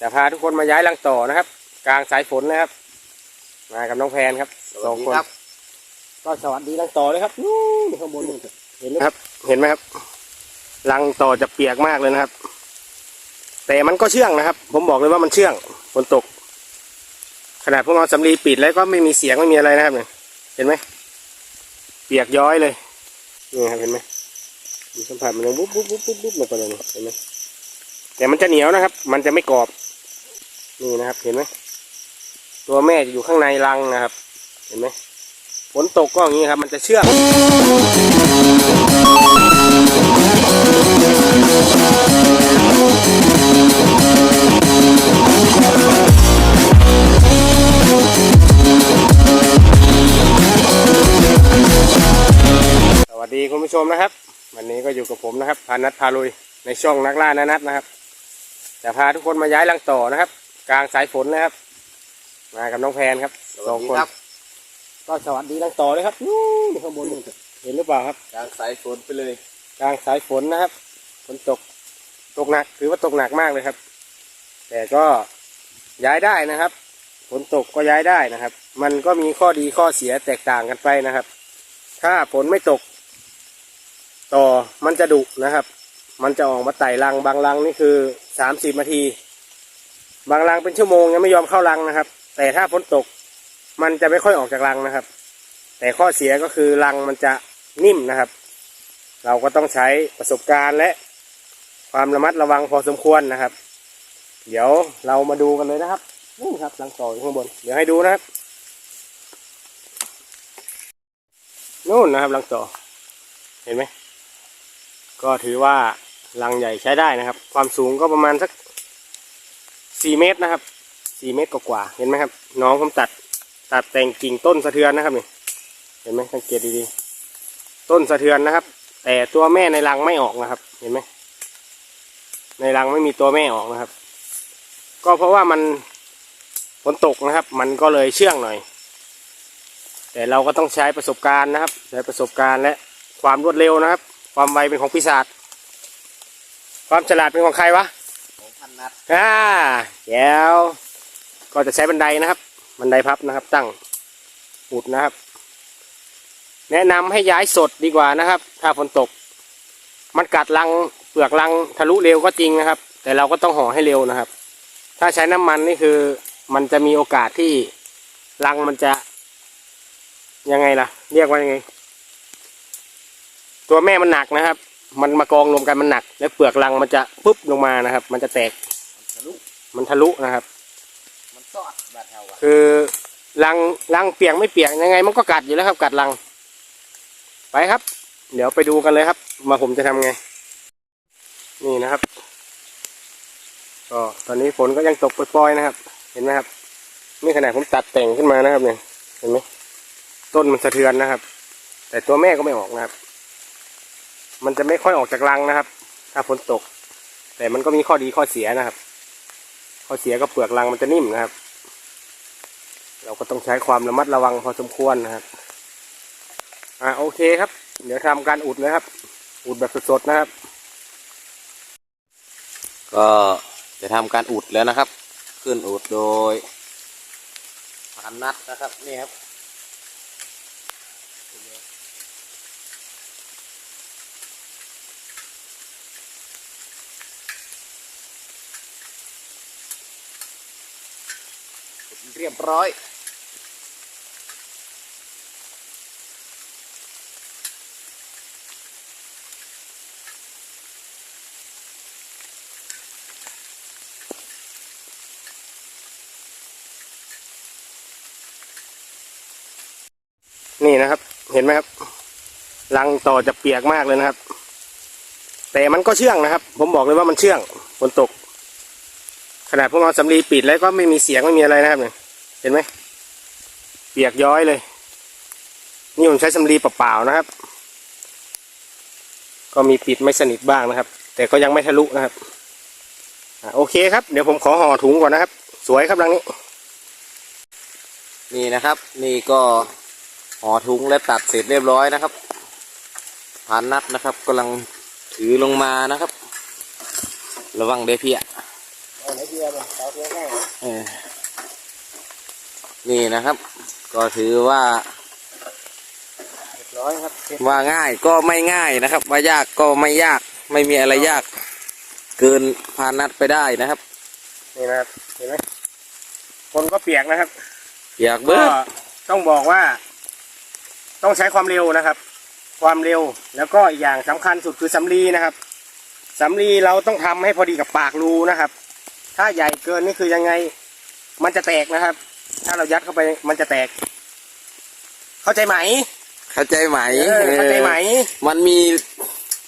จะพาทุกคนมาย้ายรังต่อนะครับ กลางสายฝนนะครับ มากับน้องแพนครับสองคนก็สวัสดีรังต่อเลยครับนู่นข้างบนนู่นเห็นไหมครับ เห็นไหมครับรังต่อจะเปียกมากเลยนะครับ แต่มันก็เชื่องนะครับ ผมบอกเลยว่ามันเชื่องฝนตก ขนาดพวกเราสำลีปิดแล้วก็ไม่มีเสียงไม่มีอะไรนะครับเนี่ยเห็นไหมเปียกย้อยเลยนี่ครับเห็นไหมมีสัมผัสมันยังบุ๊บบุ๊บบุ๊บบุ๊บบุ๊บลงไปเลยนี่เห็นไหมแต่มันจะเหนียวนะครับ มันจะไม่กรอบ นี่นะครับ เห็นไหมตัวแม่จะอยู่ข้างในรังนะครับ เห็นไหมฝนตกก็อย่างนี้ครับ มันจะเชื่องสวัสดีคุณผู้ชมนะครับ วันนี้ก็อยู่กับผมนะครับพานัทพาลุยในช่องนักล่านานัทนะครับ จะพาทุกคนมาย้ายรังต่อนะครับ กลางสายฝนนะครับ มากับน้องแพนครับสองคนก็สวัสดีรังต่อเลยครับนู่นข้างบนนู่นเห็นหรือเปล่าครับ กลางสายฝนไปเลย กลางสายฝนนะครับฝนตกตกหนักถือว่าตกหนักมากเลยครับ แต่ก็ย้ายได้นะครับฝนตกก็ย้ายได้นะครับ มันก็มีข้อดีข้อเสียแตกต่างกันไปนะครับ ถ้าฝนไม่ตก ต่อมันจะดุนะครับ มันจะออกมาไต่รังบางรังนี่คือสามสิบนาที บางรังเป็นชั่วโมงยังไม่ยอมเข้ารังนะครับ แต่ถ้าฝนตกมันจะไม่ค่อยออกจากรังนะครับ แต่ข้อเสียก็คือรังมันจะนิ่มนะครับ เราก็ต้องใช้ประสบการณ์และความระมัดระวังพอสมควรนะครับ เดี๋ยวเรามาดูกันเลยนะครับนี่ครับรังต่ออยู่ข้างบน เดี๋ยวให้ดูนะครับนู่นนะครับรังต่อ เห็นไหมก็ถือว่ารังใหญ่ใช้ได้นะครับ ความสูงก็ประมาณสัก สี่เมตรนะครับสี่เมตรกว่าๆเห็นไหมครับ น้องผมตัดตัดแต่งกิ่งต้นสะเทือนนะครับนี่เห็นไหมสังเกตดีๆต้นสะเทือนนะครับ แต่ตัวแม่ในรังไม่ออกนะครับ เห็นไหมในรังไม่มีตัวแม่ออกนะครับ ก็เพราะว่ามันฝนตกนะครับ มันก็เลยเชื่องหน่อย แต่เราก็ต้องใช้ประสบการณ์นะครับ ใช้ประสบการณ์และความรวดเร็วนะครับ ความไวเป็นของปีศาจความฉลาดเป็นของใครวะ นัดอ่าแก้วก็จะใช้บันไดนะครับ บันไดพับนะครับ ตั้งอุดนะครับ แนะนำให้ย้ายสดดีกว่านะครับ ถ้าฝนตก มันกัดรังเปลือกรังทะลุเร็วก็จริงนะครับ แต่เราก็ต้องห่อให้เร็วนะครับ ถ้าใช้น้ำมันนี่คือมันจะมีโอกาสที่รังมันจะ ยังไงล่ะ เรียกว่ายังไง ตัวแม่มันหนักนะครับ มันมากองรวมกันมันหนัก แล้วเปลือกรังมันจะปุ๊บลงมานะครับ มันจะแตกมันทะลุมันทะลุนะครับ มันซอดบาดเทาอะคือรังรังเปียกไม่เปียกยังไง มันก็กัดอยู่แล้วครับ กัดรัง ไปครับ เดี๋ยวไปดูกันเลยครับ มาผมจะทำไง นี่นะครับก็ตอนนี้ฝนก็ยังตกปล่อยๆนะครับ เห็นไหมครับนี่ขนาดผมตัดแต่งขึ้นมานะครับเนี่ยเห็นไหมต้นมันสะเทือนนะครับ แต่ตัวแม่ก็ไม่ออกนะครับ มันจะไม่ค่อยออกจากรังนะครับ ถ้าฝนตก แต่มันก็มีข้อดีข้อเสียนะครับ ข้อเสียก็เปลือกรังมันจะนิ่มนะครับ เราก็ต้องใช้ความระมัดระวังพอสมควรนะครับ อ่าโอเคครับ เดี๋ยวทำการอุดนะครับ อุดแบบสดๆนะครับ ก็จะทำการอุดแล้วนะครับ ขึ้นอุดโดยพันนัดนะครับนี่ครับ เรียบร้อยนี่นะครับ เห็นไหมครับรังต่อจะเปียกมากเลยนะครับ แต่มันก็เชื่องนะครับ ผมบอกเลยว่ามันเชื่องฝนตก ขนาดพวกเราสำลีปิดแล้วก็ไม่มีเสียงไม่มีอะไรนะครับเนี่ยเห็นไหมเปียกย้อยเลย นี่ผมใช้สำลีเปล่าๆนะครับ ก็มีปิดไม่สนิทบ้างนะครับ แต่ก็ยังไม่ทะลุนะครับอโอเคครับ เดี๋ยวผมขอห่อถุงก่อนนะครับ สวยครับรังนี้ นี่นะครับ นี่ก็ห่อถุงและตัดเสร็จเรียบร้อยนะครับผ่านนัดนะครับกำลังถือลงมานะครับ ระวังเดอพี่อะ โอ้ไหนเทียบเสาเทียบง่ายเออนี่นะครับ ก็ถือว่า เรียบร้อยครับเสร็จว่าง่ายก็ไม่ง่ายนะครับ ว่ายากก็ไม่ยากไม่มีอะไรยาก เกินพานัดไปได้นะครับนี่นะครับเห็นไหมคนก็เปียกนะครับ อยากก็เบิดต้องบอกว่า ต้องใช้ความเร็วนะครับ ความเร็วแล้วก็อีกอย่างสำคัญสุดคือสำลีนะครับสำลีเราต้องทำให้พอดีกับปากรูนะครับ ถ้าใหญ่เกินนี่คือยังไง มันจะแตกนะครับ ถ้าเรายัดเข้าไปมันจะแตก เข้าใจไหม เข้าใจไหมเออเข้าใจไหม มันมี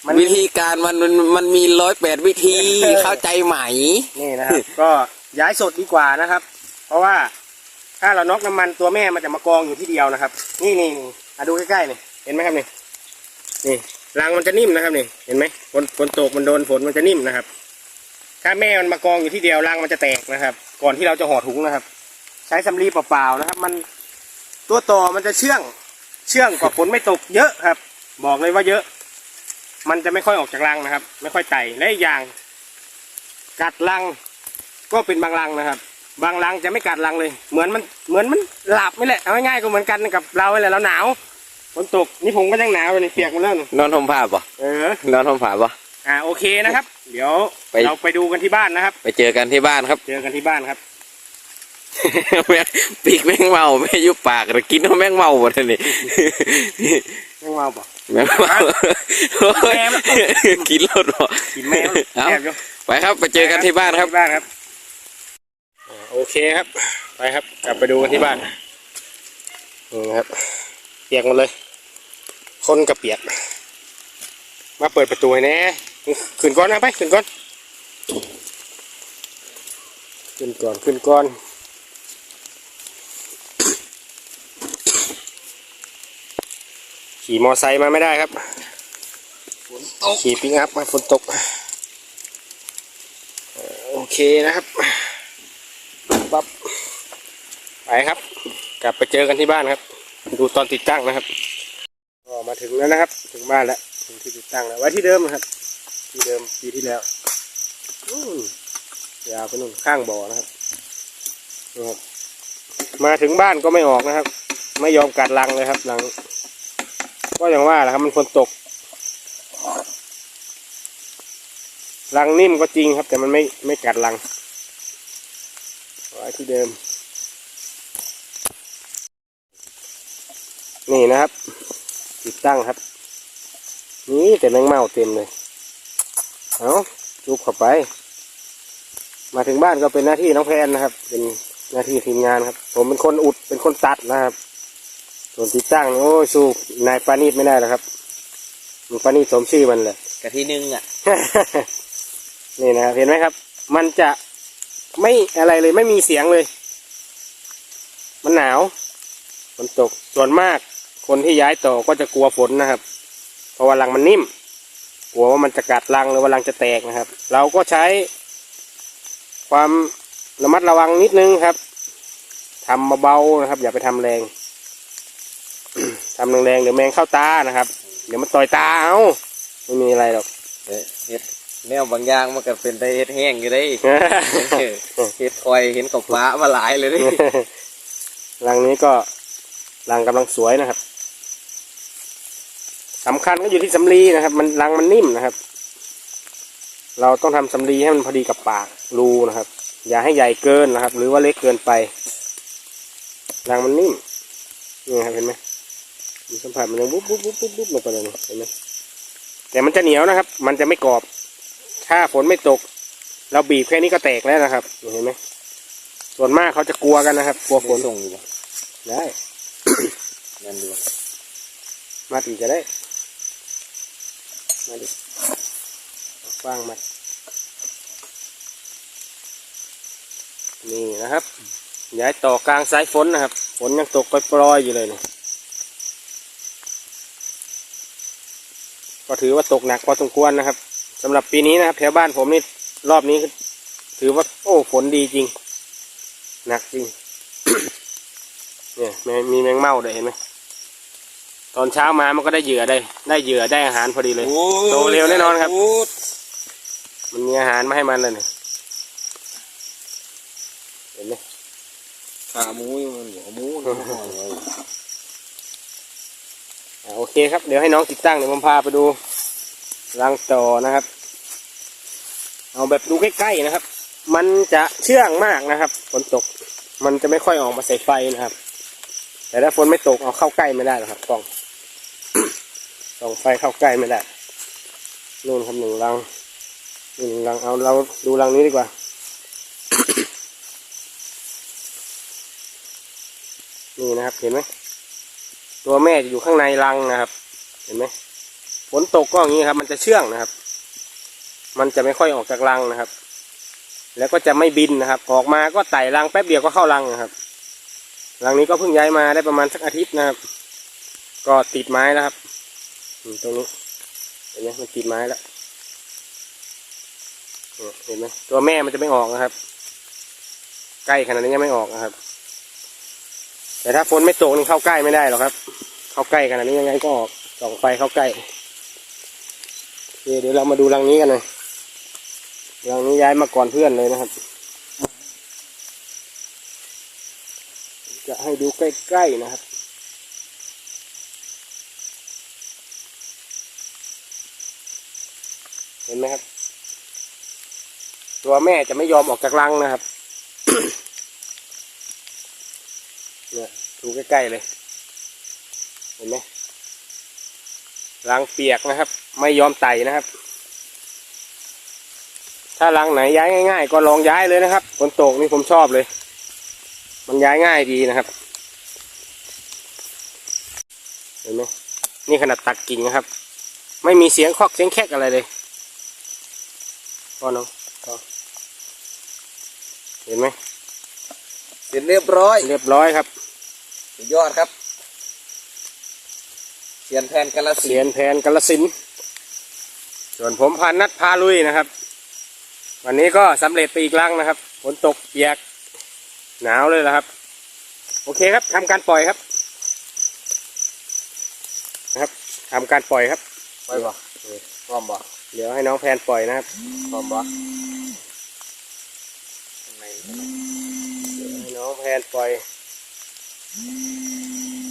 มันวิธีการมันมันมันมีร้อยแปดวิธีเออเข้าใจไหม นี่นะครับ ก็ย้ายสดดีกว่านะครับ เพราะว่าถ้าเราน็อกน้ำมันตัวแม่มันจะมากองอยู่ที่เดียวนะครับ นี่นี่นี่อะดูใกล้ๆนี่เห็นไหมครับนี่นี่รังมันจะนิ่มนะครับนี่เห็นไหมฝนฝนตกมันโดนฝนมันจะนิ่มนะครับ ถ้าแม่มันมากองอยู่ที่เดียวรังมันจะแตกนะครับ ก่อนที่เราจะห่อถุงนะครับ ใช้สำลีเปล่าๆนะครับ มันตัวต่อมันจะเชื่อง เชื่องกว่าฝนไม่ตกเยอะครับ บอกเลยว่าเยอะ มันจะไม่ค่อยออกจากรังนะครับ ไม่ค่อยไต่และอีกอย่าง กัดรังก็เป็นบางรังนะครับ บางรังจะไม่กัดรังเลย เหมือนมันเหมือนมันหลับไม่แหละเอาง่ายๆก็เหมือนกันกับเราเลยเราหนาวฝนตกนี่ผมก็ยังหนาวเลยนี่เปียกหมดแล้วนี่นอนทมผ้าปะเออนอนทมผ้าปะอ่าโอเคนะครับ เดี๋ยวไปเราไปดูกันที่บ้านนะครับ ไปเจอกันที่บ้านครับ เจอกันที่บ้านครับแม่งปีกแมงเมาแม่งอยุบปากแต่กินเอาแมงเมาหมดเลยนี่ยังเมาป่ะแมงเมาโอ้ยแม่มันกินรถบ่กินแมวเอาแอบอยู่ไปครับไปเจอกันที่บ้านครับที่บ้านครับอ่าโอเคครับ ไปครับ กลับไปดูกันที่บ้านนี่นะครับเปียกหมดเลย คนกับเปียก มาเปิดประตูให้แน่ ขึ้นก่อนนะไปขึ้นก่อน ขึ้นก่อนขึ้นก่อนขี่มอไซค์มาไม่ได้ครับขี่ปิกอัพมาฝนตกเอ่อโอเคนะครับปั๊บไปครับ กลับไปเจอกันที่บ้านครับ ดูตอนติดตั้งนะครับก็มาถึงแล้วนะครับ ถึงบ้านแล้วถึงที่ติดตั้งแล้วไว้ที่เดิมนะครับ ที่เดิมปีที่แล้วยาวไปนู่นข้างบ่อนะครับนี่ครับ มาถึงบ้านก็ไม่ออกนะครับ ไม่ยอมกัดรังเลยครับรัง ก็อย่างว่าแหละครับ มันฝนตกรังนิ่มก็จริงครับ แต่มันไม่ไม่กัดรังไว้ที่เดิม นี่นะครับ ติดตั้งครับ นี่แต่แมงเม่าเต็มเลย เอาจุบเข้าไป มาถึงบ้านก็เป็นหน้าที่น้องแพนนะครับ เป็นหน้าที่ทีมงานครับ ผมเป็นคนอุดเป็นคนตัดนะครับ ส่วนติดตั้งนี่โอ้ยสู้นายปานีดไม่ได้แล้วครับมันปานีดสมชื่อมันเลยกะที่หนึ่งอะ นี่นะครับเห็นไหมครับ มันจะไม่อะไรเลยไม่มีเสียงเลย มันหนาวฝนตกส่วนมาก คนที่ย้ายต่อก็จะกลัวฝนนะครับ เพราะว่ารังมันนิ่ม กลัวว่ามันจะกัดรังหรือว่ารังจะแตกนะครับ เราก็ใช้ ความระมัดระวังนิดนึงครับทำเบาๆนะครับ อย่าไปทำแรงทำแรงๆเดี๋ยวแมงเข้าตานะครับ เดี๋ยวมันต่อยตาเอาไม่มีอะไรหรอกเอ๊ะเฮ็ดแนวบางอย่างมันก็เป็นได้เฮ็ดแห้งอยู่ได้เฮ็ดคอยเห็นกับฟ้ามาหลายเลยดิรังนี้ก็รังกำลังสวยนะครับ สำคัญก็อยู่ที่สำลีนะครับ มันรังมันนิ่มนะครับ เราต้องทำสำลีให้มันพอดีกับปากรูนะครับ อย่าให้ใหญ่เกินนะครับ หรือว่าเล็กเกินไปรังมันนิ่มนี่ครับเห็นไหมมีสัมผัสมันยังบุ๊บบุ๊บบุ๊บบุ๊บบุ๊บลงไปเลยนี่เห็นไหมแต่มันจะเหนียวนะครับ มันจะไม่กรอบ ถ้าฝนไม่ตก เราบีบแค่นี้ก็แตกแล้วนะครับนี่เห็นไหมส่วนมากเขาจะกลัวกันนะครับ กลัวฝนส่งอยู่บ่ได้นั่นดูมาตีจะได้ มาดิเอาฟางมานี่นะครับ ย้ายต่อกลางสายฝนนะครับ ฝนยังตกปล่อยๆอยู่เลยเนี่ยก็ถือว่าตกหนักพอสมควรนะครับสำหรับปีนี้นะครับแถวบ้านผมนี่รอบนี้ถือว่าโอ้ฝนดีจริง หนักจริง เนี่ยมงมีแมงเม่าด้วยเห็นไหม ตอนเช้ามามันก็ได้เหยื่อได้ ได้เหยื่อได้อาหารพอดีเลยโตเร็วแน่นอนครับ มันมีอาหารมาให้มันเลยเนี่ยเห็นไหมขาหมูอยู่มันหัวหมูนี่ห่อเลยอ่าโอเคครับ เดี๋ยวให้น้องติดตั้งเดี๋ยวผมพาไปดูรังต่อนะครับ เอาแบบดูใกล้ๆนะครับ มันจะเชื่องมากนะครับฝนตก มันจะไม่ค่อยออกมาใส่ไฟนะครับ แต่ถ้าฝนไม่ตกเอาเข้าใกล้ไม่ได้หรอกครับกล้อง ส่องไฟเข้าใกล้ไม่ได้นู่นครับหนึ่งรังหนึ่งรังเอาเราดูรังนี้ดีกว่า นี่นะครับเห็นไหมตัวแม่จะอยู่ข้างในรังนะครับ เห็นไหมฝนตกก็อย่างนี้ครับ มันจะเชื่องนะครับ มันจะไม่ค่อยออกจากรังนะครับ แล้วก็จะไม่บินนะครับ ออกมาก็ไต่รังแป๊บเดียวก็เข้ารังนะครับรังนี้ก็เพิ่งย้ายมาได้ประมาณสักอาทิตย์นะครับ ก็ติดไม้แล้วครับ ตรงนี้เห็นไหมมันติดไม้แล้วเห็นไหมตัวแม่มันจะไม่ออกนะครับ ใกล้ขนาดนี้ยังไม่ออกนะครับ แต่ถ้าฝนไม่ตกนี่เข้าใกล้ไม่ได้หรอกครับ เข้าใกล้ขนาดนี้ยังไงก็ออกส่องไฟเข้าใกล้โอเคเดี๋ยวเรามาดูรังนี้กันหน่อยรังนี้ย้ายมาก่อนเพื่อนเลยนะครับ จะให้ดูใกล้ๆนะครับ เห็นไหมครับ ตัวแม่จะไม่ยอมออกจากรังนะครับเนี่ยดูใกล้ๆเลย เห็นไหมรังเปียกนะครับ ไม่ยอมไต่นะครับ ถ้ารังไหนย้ายง่าย ๆ ก็ลองย้ายเลยนะครับฝนตกนี่ผมชอบเลย มันย้ายง่ายดีนะครับเห็นไหมนี่ขนาดตัดกิ่งนะครับ ไม่มีเสียงคอกเสียงแคกอะไรเลย พอน้องพอเห็นไหมเสร็จเรียบร้อยเรียบร้อยครับสุดยอดครับเสียนแทนกาลสิเสีนยนแผนกาลสินธุ์ส่วนผมพานัดพาลุยนะครับ วันนี้ก็สำเร็จไปอีกลังนะครับฝนตกเปียกหนาวเลยนะครับ โอเคครับทำการปล่อยครับนะครับทำการปล่อยครับไปบ่พร้อมบ่ เดี๋ยวให้น้องแพนปล่อยนะครับพร้อมบ่เดี๋ยวให้น้องแพนปล่อย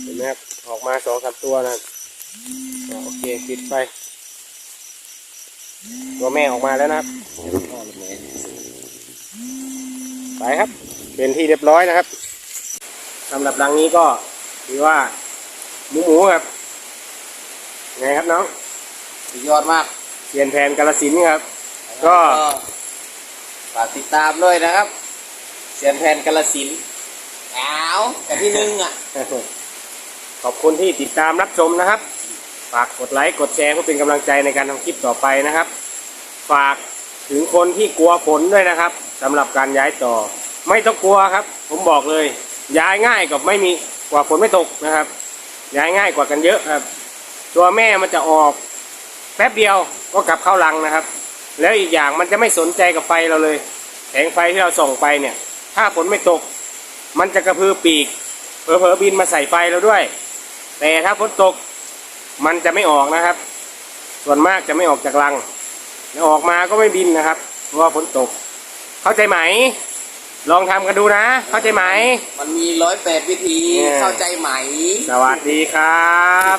เห็นไหมครับ ออกมาสองสามตัวนะครับอ่าโอเคปิดไฟตัวแม่ออกมาแล้วนะครับพ่อหรือแม่ไปครับ เป็นที่เรียบร้อยนะครับสำหรับรังนี้ก็ถือว่าหมูหมูครับ ไงครับน้องสุดยอดมาก เซียนแผนกาลสินธุ์ครับ ก็ ฝากติดตามด้วยนะครับเสียนแทนกาลสินธุ์อ้าวแต่ที่หนึ่งอะ ขอบคุณที่ติดตามรับชมนะครับ ฝากกดไลค์กดแชร์เพื่อเป็นกำลังใจในการทำคลิปต่อไปนะครับ ฝากถึงคนที่กลัวฝนด้วยนะครับสำหรับการย้ายต่อ ไม่ต้องกลัวครับ ผมบอกเลย ย้ายง่ายกับไม่มีกว่าฝนไม่ตกนะครับ ย้ายง่ายกว่ากันเยอะครับ ตัวแม่มันจะออก แป๊บเดียวก็กลับเข้ารังนะครับ แล้วอีกอย่างมันจะไม่สนใจกับไฟเราเลย แสงไฟที่เราส่องไปเนี่ย ถ้าฝนไม่ตก มันจะกระพือปีกเผลอๆบินมาใส่ไฟเราด้วย แต่ถ้าฝนตกมันจะไม่ออกนะครับ ส่วนมากจะไม่ออกจากรังแล้วออกมาก็ไม่บินนะครับ เพราะว่าฝนตก เข้าใจไหม ลองทำกันดูนะ เข้าใจไหม มันมีร้อยแปดวิธีเนี่ยเข้าใจไหม สวัสดีครับ